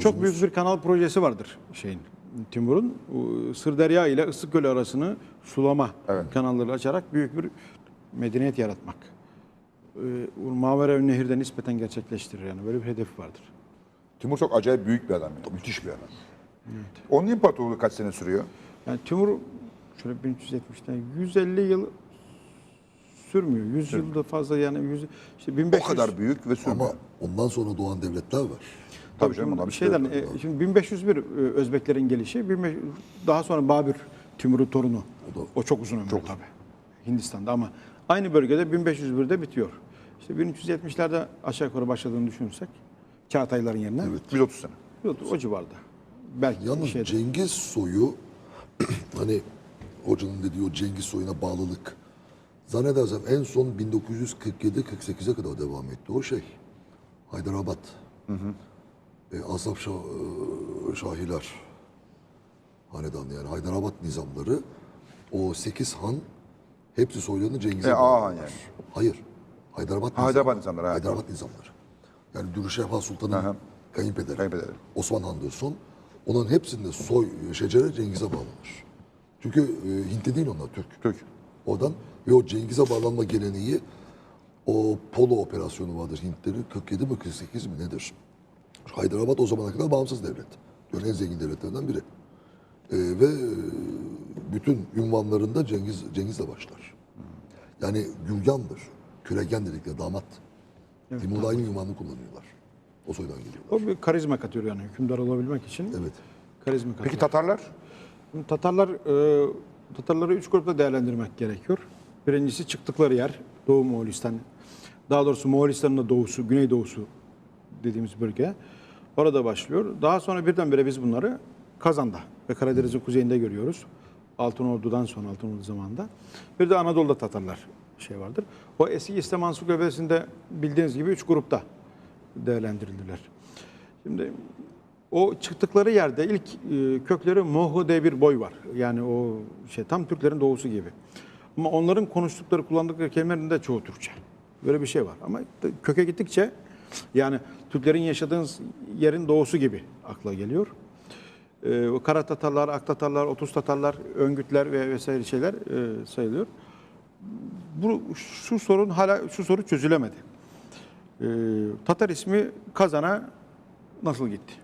Çok büyük bir kanal projesi vardır şeyin. Timur'un Sırderya ile Isıkgöl arasını sulama Evet. kanalları açarak büyük bir medeniyet yaratmak. Ee, Mavera Nehir'de nispeten gerçekleştirir yani böyle bir hedef vardır. Timur çok acayip büyük bir adam. Yani. Müthiş bir adam. Onun imparatorluğu kaç sene sürüyor? Yani Timur şöyle 1370'ten 150 yıl sürmüyor. 100 yılda fazla yani 100 işte 1500 O kadar büyük ve sürmüyor. Ama ondan sonra doğan devletler var. Tabii canım, Şimdi onlar bir şeyden şey e, şimdi 1501 e, Özbeklerin gelişi, 1500 daha sonra Babür Timur'un torunu. O da- O, çok uzun ömürlü tabii. Hindistan'da ama aynı bölgede 1501'de bitiyor. İşte 1370'lerde aşağı yukarı başladığını düşünürsek Çağatayların yerine 130 sene. o, o civarda. Belki Yalnız şeyde. Cengiz soyu hani hocanın dediği o Cengiz soyuna bağlılık zannedersem en son 1947-48'e kadar devam etti o şey. Haydarabad. E, Asaf Şah, e, Şahiler hanedanı yani Haydarabad nizamları o 8 han hepsi soylarını Cengiz'e E, bağladılar. yani. Hayır. Haydarabad, Haydarabad nizamları, evet. Haydarabad nizamları. Yani Dürüşehva Sultan'ın kayınpederi. Kayınpederi. Osman Han diyorsun. Onların hepsinde soy şecere Cengiz'e bağlanır. Çünkü e, Hintli değil onlar Türk. Türk. Oradan ve o Cengiz'e bağlanma geleneği o Polo operasyonu vardır Hintlerin 47 mi 48 mi nedir? Haydarabad o zamana kadar bağımsız devlet. Dünyanın en zengin devletlerinden biri. E, ve bütün ünvanlarında Cengiz Cengiz'le başlar. Yani Gürgan'dır. Küregen dedikleri damat. Timur'la aynı ünvanı kullanıyorlar. O soydan geliyorlar. O bir karizma katıyor yani hükümdar olabilmek için. Evet. Karizma katıyor. Peki Tatarlar? Şimdi Tatarlar e, Tatarları üç grupta değerlendirmek gerekiyor. Birincisi çıktıkları yer Doğu Moğolistan. Daha doğrusu Moğolistan'ın da doğusu, güneydoğusu dediğimiz bölge. Orada başlıyor. Daha sonra birdenbire biz bunları Kazan'da ve Karadeniz'in kuzeyinde görüyoruz. Altın Ordu'dan sonra Altın Ordu zamanında. Bir de Anadolu'da Tatarlar şey vardır. O eski İslam Ansiklopedisi'nde bildiğiniz gibi üç grupta değerlendirildiler. Şimdi o çıktıkları yerde ilk e, kökleri Mohu diye bir boy var. Yani o şey tam Türklerin doğusu gibi. Ama onların konuştukları, kullandıkları kelimelerin de çoğu Türkçe. Böyle bir şey var. Ama köke gittikçe yani Türklerin yaşadığı yerin doğusu gibi akla geliyor. O Kara Tatarlar, Ak Tatarlar, Otuz Tatarlar, Öngütler ve vesaire şeyler e, sayılıyor. Bu şu sorun hala şu soru çözülemedi. Ee, Tatar ismi Kazan'a nasıl gitti?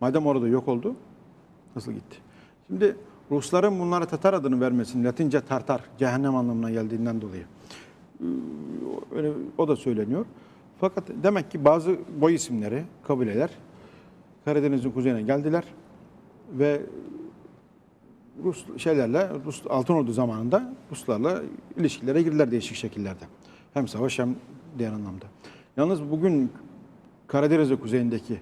Madem orada yok oldu, nasıl gitti? Şimdi Rusların bunlara Tatar adını vermesinin Latince Tartar, cehennem anlamına geldiğinden dolayı ee, öyle, o da söyleniyor. Fakat demek ki bazı boy isimleri, kabileler Karadeniz'in kuzeyine geldiler ve Rus şeylerle Rus Altınordu zamanında Ruslarla ilişkilere girdiler değişik şekillerde. Hem savaş hem diğer anlamda. Yalnız bugün Karadeniz kuzeyindeki e,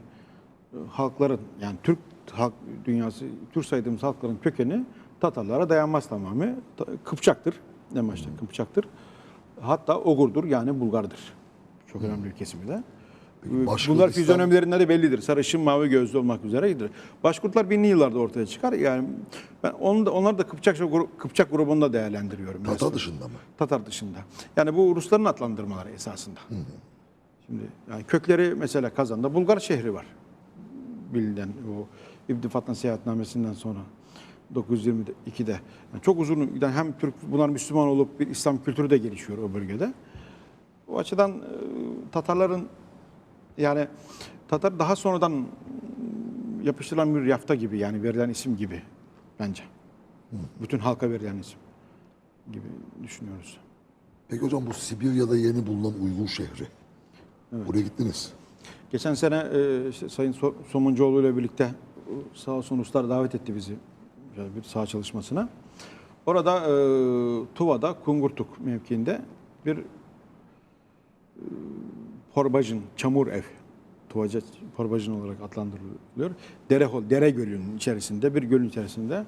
halkların yani Türk halk dünyası Türk saydığımız halkların kökeni Tatarlara dayanmaz tamamı. Ta- Kıpçaktır. En başta Kıpçaktır. Hatta Ogur'dur yani Bulgar'dır. Çok önemli bir kesimi de. Peki Bunlar Başkurdistan- fizyonomilerinde de bellidir. Sarışın, mavi gözlü olmak üzeredir. Başkurtlar binli yıllarda ortaya çıkar. Yani ben onu da, onları da Kıpçak, Kıpçak grubunda değerlendiriyorum. Tatar Mesela. dışında mı? Tatar dışında. Yani bu Rusların adlandırmaları esasında. Şimdi yani kökleri mesela Kazan'da Bulgar şehri var. Bilinen o İbn Fatna seyahatnamesinden sonra 922'de. Yani çok uzun giden hem Türk bunlar Müslüman olup bir İslam kültürü de gelişiyor o bölgede. O açıdan e, Tatarların yani Tatar daha sonradan yapıştırılan bir yafta gibi yani verilen isim gibi bence. Bütün halka verilen isim gibi düşünüyoruz. Peki hocam bu Sibirya'da yeni bulunan Uygur şehri. Oraya gittiniz. Geçen sene e, işte Sayın So- Somuncuoğlu ile birlikte e, sağ olsun Ruslar davet etti bizi bir saha çalışmasına. Orada e, Tuva'da Kungurtuk mevkiinde bir Porbajın, çamur ev. Tuvaca Porbajın olarak adlandırılıyor. Dere, hol- dere gölünün içerisinde, bir gölün içerisinde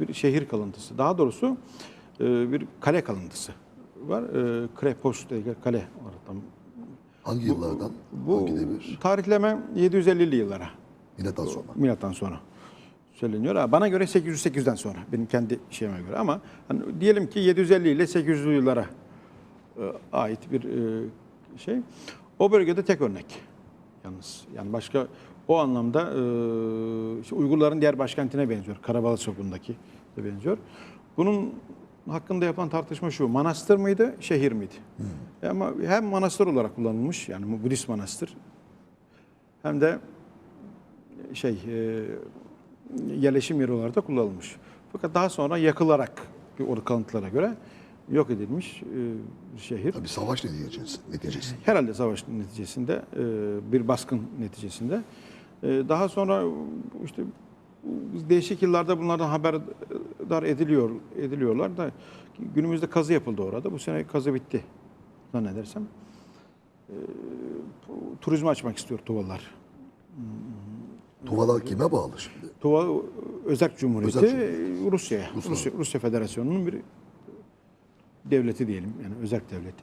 bir şehir kalıntısı. Daha doğrusu e, bir kale kalıntısı var. Krepos kale tam Hangi yıllardan? bu Hangi devir? tarihleme 750'li yıllara Milattan sonra. milattan sonra söyleniyor. Bana göre 808'den sonra benim kendi şeyime göre ama hani diyelim ki 750 ile 800'lü yıllara e, ait bir e, şey. O bölgede tek örnek yalnız. Yani başka O anlamda e, işte Uygurların diğer başkentine benziyor. Karabalasokundaki de benziyor. Bunun hakkında yapılan tartışma şu. Manastır mıydı, şehir miydi? Ama hem manastır olarak kullanılmış yani Budist manastır hem de şey e, yerleşim yeri olarak da kullanılmış. Fakat daha sonra yakılarak orada kalıntılara göre yok edilmiş e, şehir. Tabii savaş neticesi. neticesi. Herhalde savaş neticesinde e, bir baskın neticesinde. E, Daha sonra işte değişik yıllarda bunlardan haberdar ediliyor ediliyorlar da günümüzde kazı yapıldı orada. Bu sene kazı bitti zannedersem. E, Turizme açmak istiyor Tuvalılar. Tuvalar kime bağlı şimdi? Tuva Özerk Cumhuriyeti Özerk Rusya'ya, Rusya, Rusya Federasyonu'nun bir devleti diyelim yani Özerk devleti.